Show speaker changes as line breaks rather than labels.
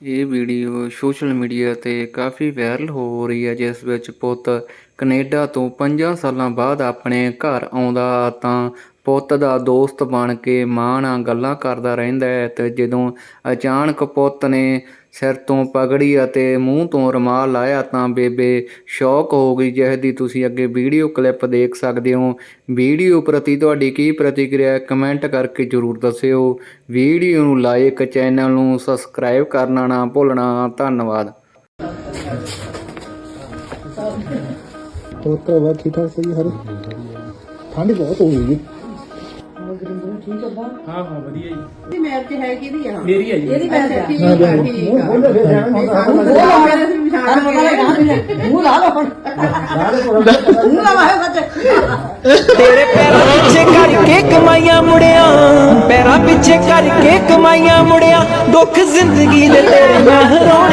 ਇਹ video social media ਤੇ ਕਾਫੀ viral ਹੋ ਰਹੀ ਹੈ ਜਿਸ ਵਿੱਚ ਪੁੱਤ ਕਨੇਡਾ ਤੋਂ ਪੰਜਾਂ ਸਾਲਾਂ ਬਾਅਦ ਆਪਣੇ ਘਰ ਆਉਂਦਾ ਤਾਂ ਪੁੱਤ ਦਾ ਦੋਸਤ ਬਣ ਕੇ ਮਾਂ ਨਾਲ ਗੱਲਾਂ ਕਰਦਾ ਰਹਿੰਦਾ ਹੈ ਤੇ ਜਦੋਂ ਅਚਾਨਕ ਪੁੱਤ ਨੇ ਸਿਰ ਤੋਂ ਪਗੜੀ ਅਤੇ ਮੂੰਹ ਤੋਂ ਰਮਾਲ ਲਾਇਆ ਤਾਂ ਬੇਬੇ ਸ਼ੌਕ ਹੋ ਗਈ ਜਿਸ ਦੀ ਤੁਸੀਂ ਅੱਗੇ ਵੀਡੀਓ ਕਲਿੱਪ ਦੇਖ ਸਕਦੇ ਹੋ। ਵੀਡੀਓ ਪ੍ਰਤੀ ਤੁਹਾਡੀ ਕੀ ਪ੍ਰਤੀਕਿਰਿਆ ਹੈ? ਕਮੈਂਟ ਕਰਕੇ ਜਰੂਰ ਦੱਸਿਓ। ਵੀਡੀਓ ਨੂੰ ਲਾਈਕ ਚੈਨਲ ਨੂੰ ਸਬਸਕ੍ਰਾਈਬ ਕਰਨਾ ਨਾ ਭੁੱਲਣਾ। ਧੰਨਵਾਦ।
ਹੋਰ ਭਰਾਵਾ ਠੀਕ ਠਾਕ ਸਹੀ ਹਰ ਠੰਡ ਬਹੁਤ ਹੋ ਗਈ ਜੀ।
ਹਾਂ ਹਾਂ ਵਧੀਆ ਜੀ।
ਦੀ ਮੈਰਿਜ ਹੈ ਕਿਹਦੀ ਆ?
ਮੇਰੀ ਹੈ ਜੀ।
ਇਹਦੀ ਮੈਰਿਜ ਠੀਕ ਆ
ਜਾਓ
ਠੀਕ
ਮੂੰਹ
ਆ।
ਖੋਲ੍ਹੋ ਫਿਰ ਜਾਣ ਹੁੰਦਾ
ਉਹ ਮੇਰੇ ਸੀ ਵਿਚਾਰ ਮੂੰਹ ਲਾ ਲਓ ਮੂੰਹ ਲਾ ਵਾਹ ਬੱਚੇ।
ਤੇਰੇ ਪੈਰਾਂ ਪਿੱਛੇ ਕਰਕੇ ਕਮਾਈਆਂ ਮੁੜਿਆ। ਪੈਰਾਂ ਪਿੱਛੇ ਕਰਕੇ ਕਮਾਈਆਂ ਮੁੜਿਆ। ਦੁੱਖ ਜ਼ਿੰਦਗੀ ਦੇ ਤੇਰੇ ਹਰਾਉਣੇ